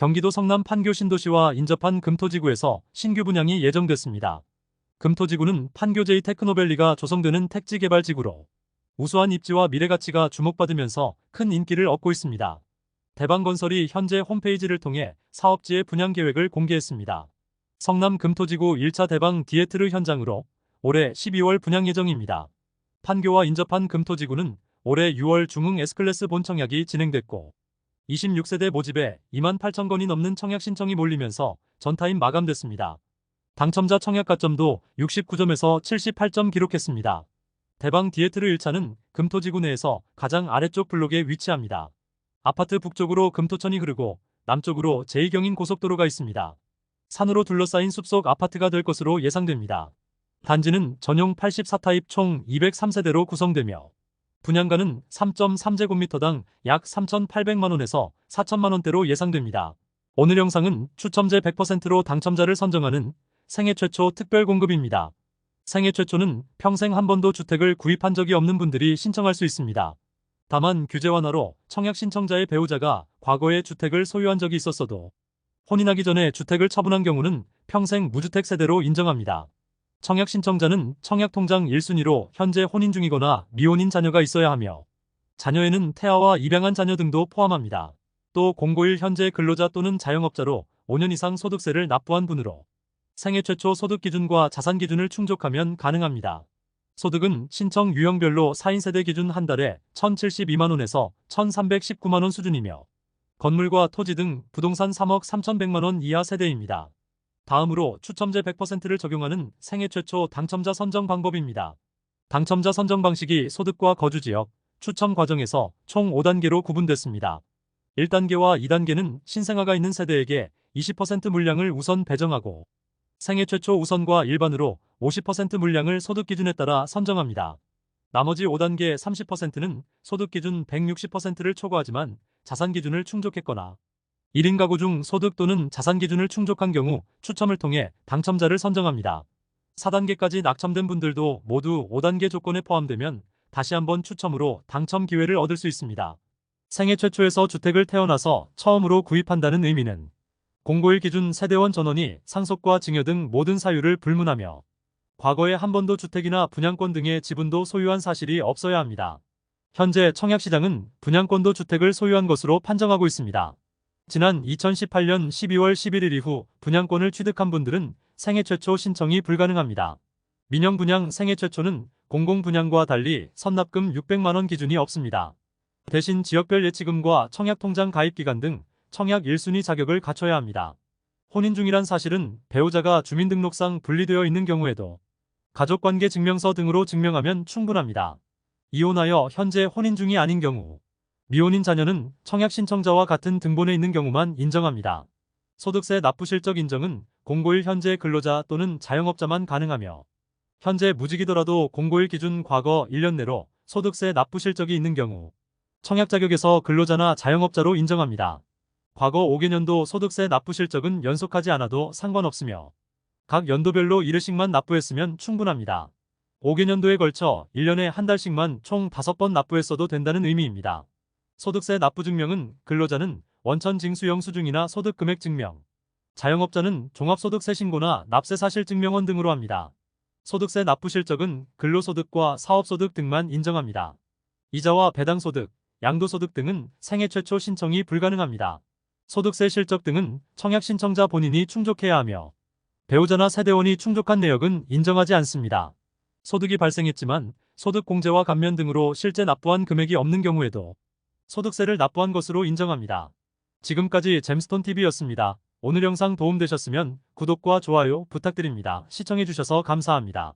경기도 성남 판교 신도시와 인접한 금토지구에서 신규 분양이 예정됐습니다. 금토지구는 판교 제2 테크노밸리가 조성되는 택지 개발 지구로 우수한 입지와 미래 가치가 주목받으면서 큰 인기를 얻고 있습니다. 대방건설이 현재 홈페이지를 통해 사업지의 분양 계획을 공개했습니다. 성남 금토지구 1차 대방 디에트르 현장으로 올해 12월 분양 예정입니다. 판교와 인접한 금토지구는 올해 6월 중흥 S클래스 본청약이 진행됐고 26세대 모집에 2만 8천 건이 넘는 청약 신청이 몰리면서 전타임 마감됐습니다. 당첨자 청약 가점도 69점에서 78점 기록했습니다. 대방 디에트르 1차는 금토지구 내에서 가장 아래쪽 블록에 위치합니다. 아파트 북쪽으로 금토천이 흐르고 남쪽으로 제2경인 고속도로가 있습니다. 산으로 둘러싸인 숲속 아파트가 될 것으로 예상됩니다. 단지는 전용 84타입 총 203세대로 구성되며 분양가는 3.3제곱미터당 약 3,800만원에서 4천만원대로 예상됩니다. 오늘 영상은 추첨제 100%로 당첨자를 선정하는 생애 최초 특별 공급입니다. 생애 최초는 평생 한 번도 주택을 구입한 적이 없는 분들이 신청할 수 있습니다. 다만 규제 완화로 청약 신청자의 배우자가 과거에 주택을 소유한 적이 있었어도 혼인하기 전에 주택을 처분한 경우는 평생 무주택 세대로 인정합니다. 청약 신청자는 청약 통장 1순위로 현재 혼인 중이거나 미혼인 자녀가 있어야 하며 자녀에는 태아와 입양한 자녀 등도 포함합니다. 또091 현재 근로자 또는 자영업자로 5년 이상 소득세를 납부한 분으로 생애 최초 소득 기준과 자산 기준을 충족하면 가능합니다. 소득은 신청 유형별로 4인 세대 기준 한 달에 1,072만원에서 1,319만원 수준이며 건물과 토지 등 부동산 3억 3,100만원 이하 세대입니다. 다음으로 추첨제 100%를 적용하는 생애 최초 당첨자 선정 방법입니다. 당첨자 선정 방식이 소득과 거주지역, 추첨 과정에서 총 5단계로 구분됐습니다. 1단계와 2단계는 신생아가 있는 세대에게 20% 물량을 우선 배정하고 생애 최초 우선과 일반으로 50% 물량을 소득 기준에 따라 선정합니다. 나머지 5단계 30%는 소득 기준 160%를 초과하지만 자산 기준을 충족했거나 1인 가구 중 소득 또는 자산 기준을 충족한 경우 추첨을 통해 당첨자를 선정합니다. 4단계까지 낙첨된 분들도 모두 5단계 조건에 포함되면 다시 한번 추첨으로 당첨 기회를 얻을 수 있습니다. 생애 최초에서 주택을 태어나서 처음으로 구입한다는 의미는 091 기준 세대원 전원이 상속과 증여 등 모든 사유를 불문하며 과거에 한 번도 주택이나 분양권 등의 지분도 소유한 사실이 없어야 합니다. 현재 청약시장은 분양권도 주택을 소유한 것으로 판정하고 있습니다. 지난 2018년 12월 11일 이후 분양권을 취득한 분들은 생애 최초 신청이 불가능합니다. 민영 분양 생애 최초는 공공 분양과 달리 선납금 600만원 기준이 없습니다. 대신 지역별 예치금과 청약통장 가입기간 등 청약 1순위 자격을 갖춰야 합니다. 혼인 중이란 사실은 배우자가 주민등록상 분리되어 있는 경우에도 가족관계 증명서 등으로 증명하면 충분합니다. 이혼하여 현재 혼인 중이 아닌 경우 미혼인 자녀는 청약 신청자와 같은 등본에 있는 경우만 인정합니다. 소득세 납부 실적 인정은 091 현재 근로자 또는 자영업자만 가능하며 현재 무직이더라도 091 기준 과거 1년 내로 소득세 납부 실적이 있는 경우 청약 자격에서 근로자나 자영업자로 인정합니다. 과거 5개년도 소득세 납부 실적은 연속하지 않아도 상관없으며 각 연도별로 1회씩만 납부했으면 충분합니다. 5개년도에 걸쳐 1년에 한 달씩만 총 5번 납부했어도 된다는 의미입니다. 소득세 납부 증명은 근로자는 원천 징수 영수증이나 소득금액 증명, 자영업자는 종합소득세 신고나 납세 사실 증명원 등으로 합니다. 소득세 납부 실적은 근로소득과 사업소득 등만 인정합니다. 이자와 배당소득, 양도소득 등은 생애 최초 신청이 불가능합니다. 소득세 실적 등은 청약 신청자 본인이 충족해야 하며 배우자나 세대원이 충족한 내역은 인정하지 않습니다. 소득이 발생했지만 소득 공제와 감면 등으로 실제 납부한 금액이 없는 경우에도 소득세를 납부한 것으로 인정합니다. 지금까지 잼스톤TV였습니다. 오늘 영상 도움되셨으면 구독과 좋아요 부탁드립니다. 시청해주셔서 감사합니다.